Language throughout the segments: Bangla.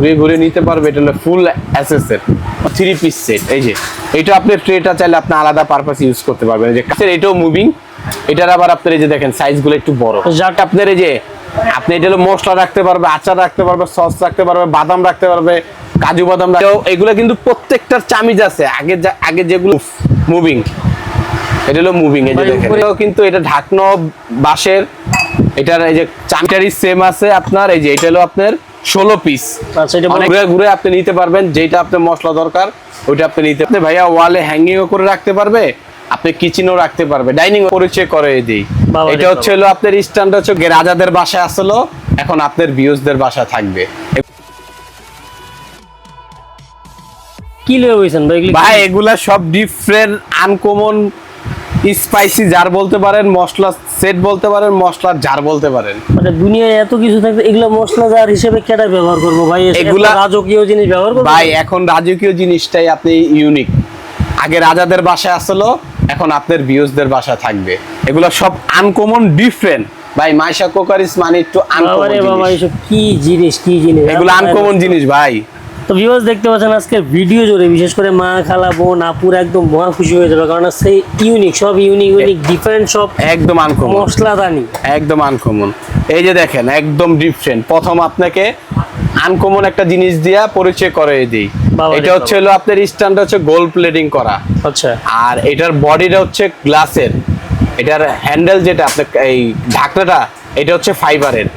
ঘুরে ঘুরে নিতে পারবে এটা হলো ফুল অ্যাসেস এর থ্রি পিস সেট এই যে। এটা আপনি ট্রেটা চাইলে আপনি আলাদা পারপাস ইউজ করতে পারবেন এই যে কাছের এটাও মুভিং এটার আবার আপনার এই যে দেখেন সাইজগুলো একটু বড়। যাক আপনার এই যে আপনি এটা হলো মশলা রাখতে পারবে আচার রাখতে পারবে সস রাখতে পারবে বাদাম রাখতে পারবে কাজু বাদাম রাখতে এগুলো কিন্তু প্রত্যেকটার চামিজ আছে আগে আগে যেগুলো মুভিং এটা হলো মুভিং এই যে দেখেন। কিন্তু এটা ঢাকনো বাঁশের এটার এই যে চামচারি সেম আছে আপনার এই যে এটা হলো আপনার ষোলো পিস আচ্ছা এটা অনেক ঘুরে ঘুরে আপনি নিতে পারবেন যেটা আপনার মশলা দরকার ওইটা আপনি নিতে আপনি ভাইয়া ওয়ালে হ্যাঙ্গিং করে রাখতে পারবে আপনি কিচেনও রাখতে পারবে। ডাইনিং পরিচয় করে দিই। এটা হচ্ছে হলো আপনার স্ট্যান্ড হচ্ছে রাজাদের বাসায় আসলো এখন আপনার বিয়সদের বাসা থাকবে। কি লিয়ে এগুলি ভাই এগুলা সব ডিফারেন্ট আনকমন স্পাইসি জার বলতে পারেন মশলা সেট বলতে পারেন মশলার জার বলতে পারেন। মানে দুনিয়ায় এত কিছু থাকতে এগুলো মশলা জার হিসেবে কেটা ব্যবহার করব ভাই? এগুলা রাজকীয় জিনিস ব্যবহার করব? ভাই এখন রাজকীয় জিনিসটাই আপনি ইউনিক আগে রাজাদের বাসায় আসলো এখন আপনার বিয়সদের বাসা থাকবে। এগুলো সব আনকমন ডিফারেন্ট ভাই মাইশা কোকারিস মানে একটু আনকমন জিনিস। কি জিনিস কি জিনিস? এগুলো আনকমন জিনিস ভাই। তো ভিউয়ার্স দেখতে পাচ্ছেন আজকে ভিডিও জুড়ে বিশেষ করে মা খালা বোন আপুর একদম মহা খুশি হয়ে যাবে কারণ সেই ইউনিক সব ইউনিক ইউনিক ডিফারেন্ট সব একদম আনকমন মশলাদানি। একদম আনকমন এই যে দেখেন একদম ডিফারেন্ট প্রথম আপনাকে আনকমন একটা জিনিস দিয়া পরিচয় করে দিই। এটা হচ্ছে হলো আপনার স্ট্যান্ড হচ্ছে গোল্ড প্লেটিং করা। আচ্ছা। আর এটার বডিটা হচ্ছে গ্লাসের এটার হ্যান্ডেল যেটা আপনার এই ঢাকনাটা এটা হচ্ছে ফাইবারের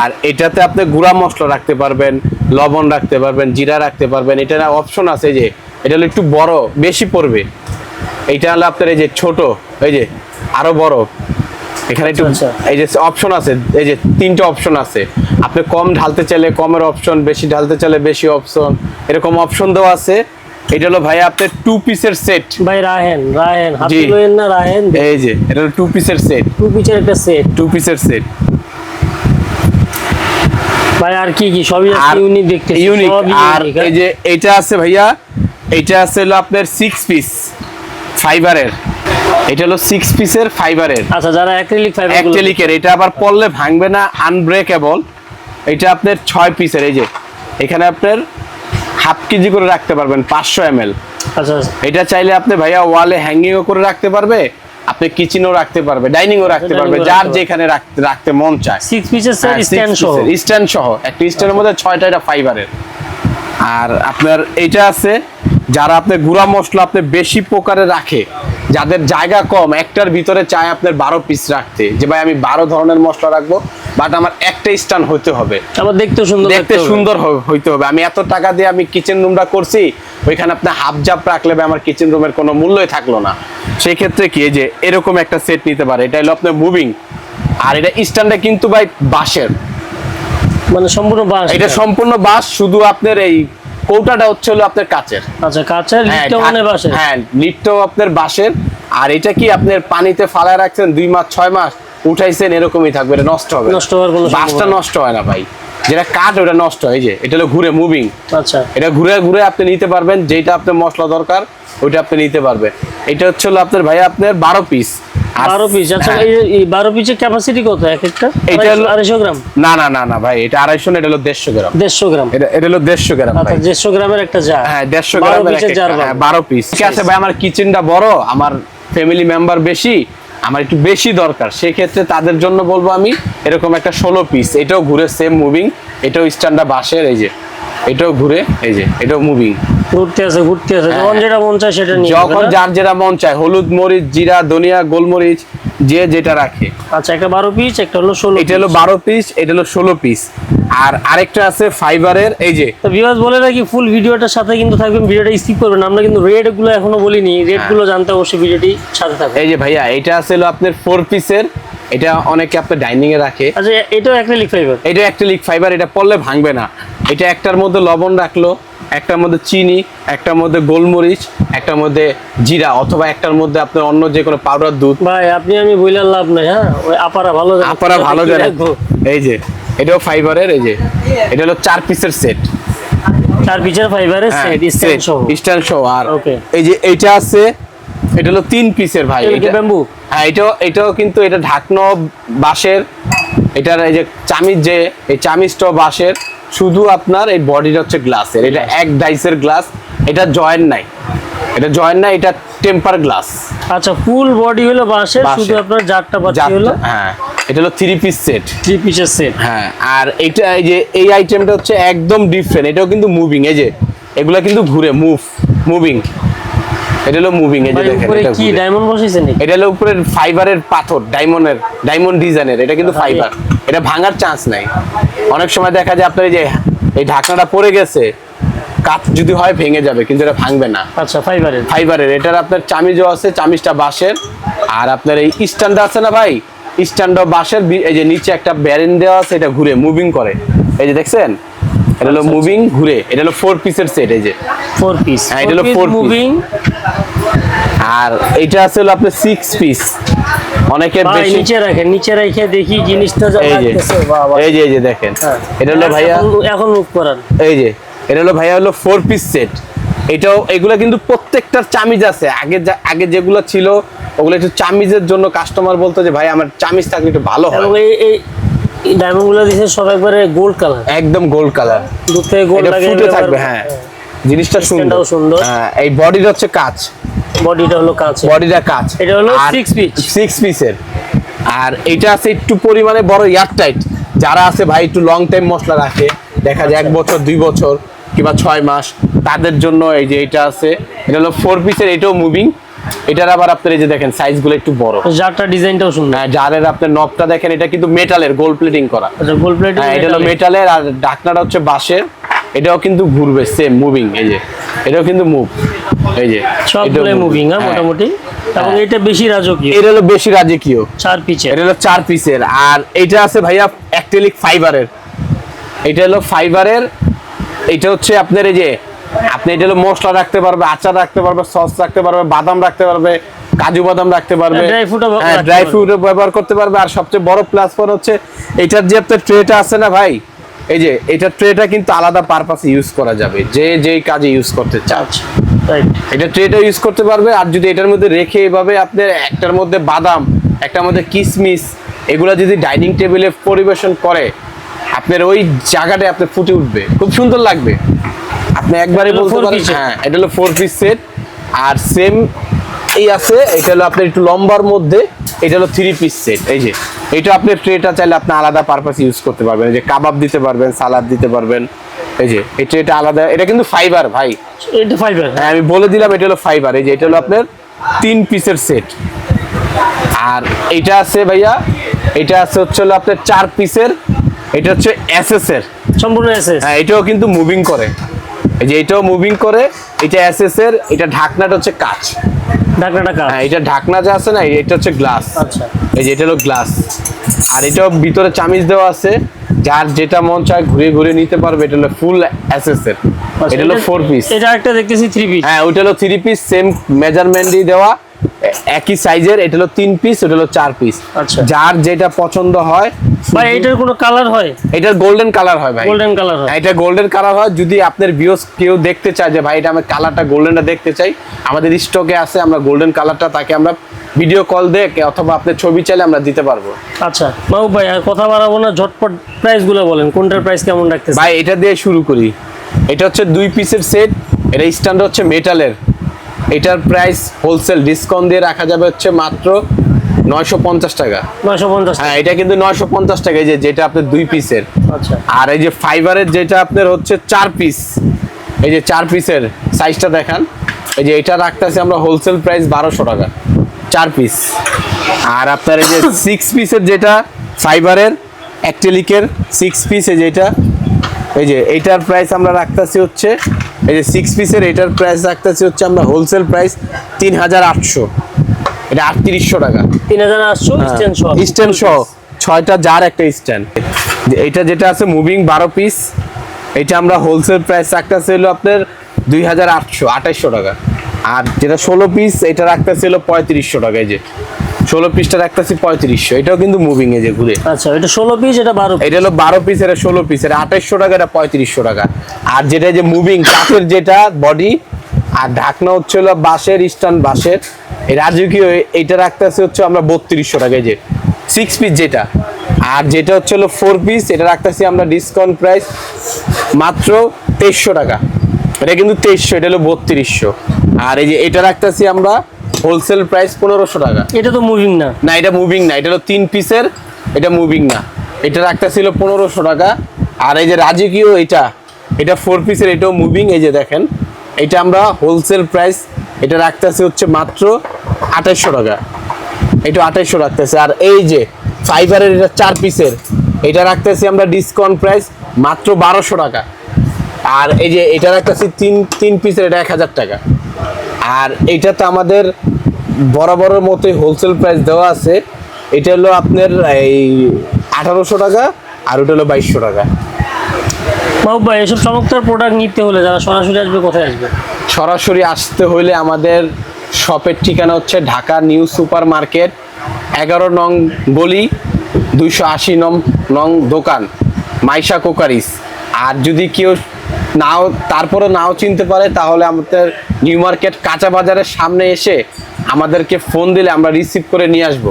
আর এটাতে আপনি গুঁড়া মশলা রাখতে পারবেন লবণ রাখতে পারবেন জিরা রাখতে পারবেন। এটা অপশন আছে যে এটা হলো একটু বড় বেশি পড়বে। এইটা হলো আপনার এই যে ছোট এই যে আরও বড়। এখানে একটু আচ্ছা, আচ্ছা। এই যে অপশন আছে এই যে তিনটে অপশন আছে। আপনি কম ঢালতে চাইলে কমের অপশন বেশি ঢালতে চাইলে বেশি অপশন এরকম অপশন দেওয়া আছে। এটা হলো ভাই আপনার টু পিসের সেট ভাই রাহেন রাহেন হাতি জি। লইেন না রাহেন। এই যে এটা টু পিসের সেট টু পিসের একটা সেট টু পিসের সেট ভাই আর কি কি? সবই ইউনিক দেখতে ইউনিক আর এই যে এটা আছে ভাইয়া এটা আছে হলো আপনার সিক্স পিস ফাইবারের এটা হলো পিসের ফাইবারের আচ্ছা যারা অ্যাক্রিলিক ফাইবার অ্যাক্টেলিকের এটা আবার পড়লে ভাঙবে না আনব্রেকেবল এটা আপনার ছয় পিসের এই যে। এখানে আপনার হাফ কেজি করে রাখতে পারবেন পাঁচশো এম আচ্ছা এটা চাইলে আপনি ভাইয়া ওয়ালে হ্যাঙ্গিংও করে রাখতে পারবে আপনি কিচেনও রাখতে পারবে ডাইনিংও রাখতে পারবে যার যেখানে রাখতে রাখতে মন চায়। সিক্স পিসের সেট স্ট্যান্ড সহ। স্ট্যান্ড সহ। একটা স্ট্যান্ডের মধ্যে ছয়টা এটা ফাইবারের আর আপনার এটা আছে যারা আপনার গুঁড়া মশলা আপনি বেশি প্রকারে রাখে যাদের জায়গা কম একটার ভিতরে চায় আপনার বারো পিস রাখতে। যে ভাই আমি বারো ধরনের মশলা রাখব বাট আমার একটা স্ট্যান্ড হতে হবে। আবার দেখতে সুন্দর দেখতে সুন্দর হইতে হবে। আমি এত টাকা দিয়ে আমি কিচেন রুমটা করছি ওইখানে আপনি হাফ জাপ রাখলে আমার কিচেন রুমের কোনো মূল্যই থাকল না। সেই ক্ষেত্রে কি যে এরকম একটা সেট নিতে পারে এটা হলো আপনার মুভিং আর এটা স্ট্যান্ডে কিন্তু ভাই বাঁশের। মানে সম্পূর্ণ বাঁশ। এটা সম্পূর্ণ বাঁশ শুধু আপনার এই কৌটাটা হচ্ছে হলো আপনার কাচের। আচ্ছা কাঁচের হ্যাঁ, লিটটা মানে বাঁশের? হ্যাঁ লিটটাও আপনার বাঁশের। আর এটা কি আপনার পানিতে ফালায় রাখছেন দুই মাস ছয় মাস? উঠাইছেন এরকমই থাকবে এটা নষ্ট হবে। নষ্ট হওয়ার কোনো বাঁশটা নষ্ট হয় না ভাই। যেটা কাঠ ওটা নষ্ট হয় এই যে এটা হলো ঘুরে মুভিং আচ্ছা। এটা ঘুরে ঘুরে আপনি নিতে পারবেন যেটা আপনার মশলা দরকার ওইটা আপনি নিতে পারবেন। এটা হচ্ছে হলো আপনার ভাই আপনার বারো পিস বারো পিস আচ্ছা এই এই বারো পিসের ক্যাপাসিটি কত এক একটা? এটা হলো- আড়াইশো গ্রাম? না না না না ভাই এটা আড়াইশো না এটা হলো দেড়শো গ্রাম। দেড়শো গ্রাম। এটা এটা হলো দেড়শো গ্রাম আচ্ছা দেড়শো গ্রামের একটা হ্যাঁ দেড়শো বারো গ্রামের জার বারো। হ্যাঁ, বারো পিস ঠিক আছে ভাই আমার কিচেনটা বড় আমার ফ্যামিলি মেম্বার বেশি আমার একটু বেশি দরকার। সেক্ষেত্রে তাদের জন্য বলব আমি এরকম একটা ষোলো পিস এটাও ঘুরে সেম মুভিং এটাও স্ট্যান্ডার বাসের এই যে। এটাও ঘুরে এই যে এটাও মুভিং ঘুরতে আছে ঘুরতে আছে। হ্যাঁ। যখন যেটা মন চায় সেটা নিয়ে যখন যার যেটা মন চায় হলুদ মরিচ জিরা ধনিয়া গোলমরিচ যে যেটা রাখে। আচ্ছা একটা বারো পিস একটা হলো ষোলো এটা হলো বারো পিস এটা হলো ষোলো পিস আর আরেকটা আছে ফাইবারের এই যে। তো ভিউয়ার্স বলে রাখি ফুল ভিডিওটার সাথে কিন্তু থাকবেন ভিডিওটা স্কিপ করবেন আমরা কিন্তু রেটগুলো এখনও বলিনি রেটগুলো জানতে অবশ্যই ভিডিওটি সাথে থাকবে এই যে ভাইয়া এটা আছে হলো আপনার ফোর পিসের এটা অনেকে আপনার ডাইনিং এ রাখে। আচ্ছা এটাও অ্যাক্রিলিক ফাইবার এটা অ্যাক্রিলিক ফাইবার এটা পড়লে ভাঙবে না। এটা একটার মধ্যে লবণ রাখল একটার মধ্যে চিনি একটার মধ্যে গোলমরিচ একটার মধ্যে জিরা অথবা একটার মধ্যে আপনার অন্য যে কোনো পাউডার দুধ ভাই আপনি আমি বইলার লাভ নাই হ্যাঁ ওই আপারা ভালো জানে। আপনারা ভালো রাখব? এই যে এটাও ফাইবারের এই যে এটা হলো চার পিসের সেট চার পিসের ফাইবারের সেট স্ট্যান্ড সহ স্ট্যান্ড সহ আর. এই যে এটা আছে এটা হলো তিন পিসের ভাই এটা ব্যাম্বু? হ্যাঁ এটাও এটাও কিন্তু এটা ঢাকনো বাঁশের এটার এই যে চামিজ যে এই চামিচটাও বাঁশের শুধু আপনার এই বডিটা হচ্ছে গ্লাসের এটা এক ডাইসের গ্লাস এটা জয়েন্ট নাই। এটা জয়েন্ট নাই এটা টেম্পার গ্লাস আচ্ছা ফুল বডি হলো বাঁশের। শুধু আপনার জারটা পাচ্ছি হলো? হ্যাঁ। এটা হলো থ্রি পিস সেট থ্রি পিসের সেট হ্যাঁ আর এটা এই যে এই আইটেমটা হচ্ছে একদম ডিফারেন্ট এটাও কিন্তু মুভিং এই যে এগুলা কিন্তু ঘুরে মুভ মুভিং এটা হলো মুভিং এই যে দেখেন উপরে এটা কি ডায়মন্ড বসাইছেন এটা হলো উপরে ফাইবারের পাথর ডায়মন্ডের ডায়মন্ড ডিজাইনের এটা কিন্তু ফাইবার এটা ভাঙার চান্স নাই। অনেক সময় দেখা যায় আপনার এই যে এই ঢাকনাটা পড়ে গেছে কাঠ যদি হয় ভেঙে যাবে কিন্তু এটা ভাঙবে না। আচ্ছা ফাইবারের ফাইবারের এটার আপনার চামিজও আছে চামিজটা বাঁশের। আর আপনার এই স্ট্যান্ডটা আছে না ভাই? স্ট্যান্ডও বাঁশের এই যে নিচে একটা ব্যারেন দেওয়া আছে এটা ঘুরে মুভিং করে। এই যে দেখছেন? এটা হলো মুভিং ঘুরে। এটা হলো ফোর পিসের সেট এই যে। ফোর পিস হ্যাঁ, এটা হলো ফোর মুভিং আর এটা আছে হলো আপনার সিক্স পিস অনেকের বেশি নিচে রাখেন নিচে রেখে দেখি জিনিসটা যা লাগতেছে বাহ এই যে এই যে দেখেন। হ্যাঁ। এটা হলো ভাইয়া এখন- মুখ করান। এই যে এটা হলো ভাইয়া হলো ফোর পিস সেট এটাও এগুলা কিন্তু প্রত্যেকটার চামিজ আছে। আগে আগে যেগুলো ছিল ওগুলো একটু চামিজের জন্য কাস্টমার বলতো যে ভাই আমার চামিজ থাকলে একটু ভালো হয়। এই এই ডায়মন্ডগুলো দিয়েছে সব একবারে গোল্ড কালার একদম গোল্ড কালার থেকে গোল্ড লাগে ফুটে থাকবে হ্যাঁ। জিনিসটা সুন্দর। সুন্দর। হ্যাঁ এই বডিটা হচ্ছে কাচ। বডিটা হলো কাঁচে বডিটা কাচ। এটা হলো six piece। সিক্স পিসের আর এটা আছে একটু পরিমাণে বড় এয়ার টাইট যারা আছে ভাই একটু লং টাইম মশলা রাখে দেখা যায় এক বছর দুই বছর কিংবা ছয় মাস তাদের জন্য এই যে এটা আছে এটা হলো ফোর পিসের এটাও মুভিং এটার আবার আপনার এই যে দেখেন সাইজগুলো একটু বড়। যারটা ডিজাইনটাও সুন্দর। হ্যাঁ, জারের আপনার নবটা দেখেন এটা কিন্তু মেটালের গোল্ড প্লেটিং করা। আচ্ছা গোল্ড প্লেট হ্যাঁ এটা হলো মেটালের আর ঢাকনাটা হচ্ছে বাঁশের। এটাও কিন্তু ঘুরবে সেম মুভিং এই যে। এটাও কিন্তু মুভ এই যে সবগুলো এটাও মুভিং হ্যাঁ হ্যাঁ। মোটামুটি? এবং এটা বেশি রাজকীয়। এটা হলো বেশি রাজকীয়। চার পিচের এটা হলো চার পিসের। আর এটা আছে ভাইয়া অ্যাক্টেলিক ফাইবারের এটা হলো ফাইবারের এটা হচ্ছে আপনার এই যে আপনি এটা হলো মশলা রাখতে পারবে আচার রাখতে পারবে সস রাখতে পারবে বাদাম রাখতে পারবে কাজু বাদাম রাখতে পারবে। হ্যাঁ, dry fruit ও হ্যাঁ রাখতে ড্রাই পারবে। ফ্রুট ব্যবহার করতে পারবে। আর সবচেয়ে বড় প্লাস পয়েন্ট হচ্ছে এটার যে আপনার ট্রেটা আছে না ভাই এই যে এটা ট্রেটা কিন্তু আলাদা পারপাসে ইউজ করা যাবে। যে যেই কাজে ইউজ করতে চাচ্ছে আচ্ছা রাইট এটা ট্রেটা ইউজ করতে পারবে আর যদি এটার মধ্যে রেখে এভাবে আপনার একটার মধ্যে বাদাম একটার মধ্যে কিসমিস এগুলো যদি ডাইনিং টেবিলে পরিবেশন করে আপনার ওই জায়গাটা আপনার ফুটে উঠবে। খুব সুন্দর লাগবে। আপনি একবারে বলতে পারেন হ্যাঁ এটা হলো ফোর পিস সেট আর সেম এই আছে এটা হলো আপনার একটু লম্বার মধ্যে এটা হলো থ্রি পিস সেট এই যে। এটা আপনি ট্রেটা চাইলে আপনি আলাদা পারপাস ইউজ করতে পারবেন। এই যে কাবাব দিতে পারবেন সালাদ দিতে পারবেন। এই যে এই ট্রেটা আলাদা এটা কিন্তু ফাইবার ভাই। এটা ফাইবার হ্যাঁ আমি বলে দিলাম এটা হলো ফাইবার এই যে এটা হলো আপনার তিন পিসের সেট আর এটা আছে ভাইয়া এটা আছে হচ্ছে হলো আপনার চার পিসের এটা হচ্ছে এসএস এর। সম্পূর্ণ এসএস হ্যাঁ এটাও কিন্তু মুভিং করে। এই যে এটাও মুভিং করে। এটা এসএস এর এটা ঢাকনাটা হচ্ছে কাচ। ঢাকনাটা কাজ হ্যাঁ এটা ঢাকনা যা আছে না এটা হচ্ছে গ্লাস আচ্ছা। এই যে এটা হলো গ্লাস আর এটাও ভিতরে চামিচ দেওয়া আছে। যার যেটা মন চায় ঘুরে ঘুরে নিতে পারবে এটা হলো ফুল এর। আচ্ছা, এটা হলো ফোর পিস এটা একটা দেখতেছি থ্রি পিস হ্যাঁ ওইটা হলো থ্রি পিস সেম মেজারমেন্টই দেওয়া। একই সাইজের এটা হলো তিন পিস ওটা হলো চার পিস আচ্ছা। যার যেটা পছন্দ হয় ভাই এটার কোনো কালার হয়? এটার গোল্ডেন কালার হয় ভাই। গোল্ডেন কালার হয়। হ্যাঁ, এটা গোল্ডেন কালার হয়। যদি আপনার ভিউস কেউ দেখতে চায় যে ভাই এটা আমি কালারটা গোল্ডেনটা দেখতে চাই। আমাদের স্টকে আছে আমরা গোল্ডেন কালারটা তাকে আমরা ভিডিও কল দিয়ে অথবা আপনার ছবি চাইলে আমরা দিতে পারব। আচ্ছা মাহবুব ভাই আর কথা বাড়াবো না ঝটপট প্রাইসগুলো বলেন কোনটার প্রাইস কেমন রাখতেছে ভাই এটা দিয়ে শুরু করি। এটা হচ্ছে দুই পিসের সেট এটা স্ট্যান্ড হচ্ছে মেটালের এটার প্রাইস হোলসেল ডিসকাউন্ট দিয়ে রাখা যাবে হচ্ছে মাত্র নয়শো পঞ্চাশ টাকা। নয়শো পঞ্চাশ হ্যাঁ এটা কিন্তু নয়শো পঞ্চাশ টাকা এই যে যেটা আপনার দুই পিসের। আচ্ছা। আর এই যে ফাইবারের যেটা আপনার হচ্ছে চার পিস এই যে চার পিসের সাইজটা দেখান। এই যে এটা রাখতেছি আমরা হোলসেল প্রাইস বারোশো টাকা। চার পিস আর আপনার এই যে সিক্স পিসের যেটা ফাইবারের অ্যাক্টেলিকের সিক্স পিস এই যেটা এই যে এইটার প্রাইস আমরা রাখতেছি হচ্ছে এই যে সিক্স পিসের এটার প্রাইস রাখতেছি হচ্ছে আমরা হোলসেল প্রাইস তিন হাজার আটশো। এটা আটত্রিশশো টাকা। তিন হাজার আটশো স্ট্যান্ড সহ ছয়টা জার একটা স্ট্যান্ড এটা যেটা আছে মুভিং বারো পিস এটা আমরা হোলসেল প্রাইস রাখতেছি হলো আপনার দুই হাজার আটশো আঠাইশশো টাকা। আর যেটা ষোলো পিস এটা রাখতেছি হলো পঁয়ত্রিশশো টাকা এই যে। ষোলো পিসটা রাখতেছি পঁয়ত্রিশশো এটাও কিন্তু মুভিং এই যে ঘুরে। আচ্ছা এটা ষোলো পিস এটা বারো এটা হলো বারো পিস এটা ষোলো পিস এটা আঠাইশশো টাকা এটা পঁয়ত্রিশশো টাকা। আর যেটা যে মুভিং কাঠের যেটা বডি আর ঢাকনা হচ্ছে হলো বাঁশের স্ট্যান্ড বাঁশের। এই রাজকীয় এইটা রাখতেছে হচ্ছে আমরা বত্রিশশো টাকা এই যে। সিক্স পিস যেটা। আর যেটা হচ্ছে হলো ফোর পিস এটা রাখতেছি আমরা ডিসকাউন্ট প্রাইস মাত্র তেইশশো টাকা। এটা কিন্তু তেইশশো এটা হলো বত্রিশশো। আর এই যে এটা রাখতেছি আমরা হোলসেল প্রাইস পনেরোশো টাকা। এটা তো মুভিং না। না এটা মুভিং না এটা হলো তিন পিসের এটা মুভিং না। এটা রাখতেছিল পনেরোশো টাকা। আর এই যে রাজকীয় এটা এটা ফোর পিসের এটাও মুভিং এই যে দেখেন। এটা আমরা হোলসেল প্রাইস এটা রাখতেছি হচ্ছে মাত্র আঠাইশশো টাকা। এটা আঠাইশশো রাখতেছে। আর এই যে ফাইবারের এটা চার পিসের এটা রাখতেছি আমরা ডিসকাউন্ট প্রাইস মাত্র বারোশো টাকা। আর এই যে এটা রাখতেছি তিন তিন পিসের এটা এক হাজার টাকা। আর এইটা তো আমাদের বরাবরের মতোই হোলসেল প্রাইস দেওয়া আছে। এটা হলো আপনার এই আঠারোশো টাকা আর ওটা হলো বাইশশো টাকা। মাহবুব ভাই এসব চমৎকার প্রোডাক্ট নিতে হলে যারা সরাসরি আসবে কোথায় আসবে? সরাসরি আসতে হলে আমাদের শপের ঠিকানা হচ্ছে ঢাকা নিউ সুপার মার্কেট এগারো নং গলি দুইশো আশি নং নং দোকান মাইশা কোকারিস। আর যদি কেউ নাও তারপরে নাও চিনতে পারে তাহলে আমাদের নিউ মার্কেট কাঁচা বাজারের সামনে এসে আমাদেরকে ফোন দিলে আমরা রিসিভ করে নিয়ে আসব।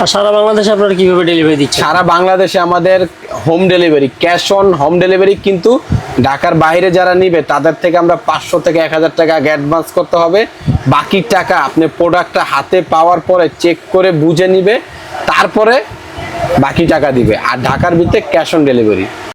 আর সারা বাংলাদেশে আপনারা কীভাবে ডেলিভারি দিচ্ছেন? সারা বাংলাদেশে আমাদের home delivery cash on home delivery কিন্তু ঢাকার বাইরে যারা নিবে তাদের থেকে আমরা পাঁচশো থেকে এক হাজার টাকা অ্যাডভান্স করতে হবে। বাকি টাকা আপনি প্রোডাক্টটা হাতে পাওয়ার পরে চেক করে বুঝে নিবে তারপরে বাকি টাকা দিবে। আর ঢাকার ভিতরে ক্যাশ অন ডেলিভারি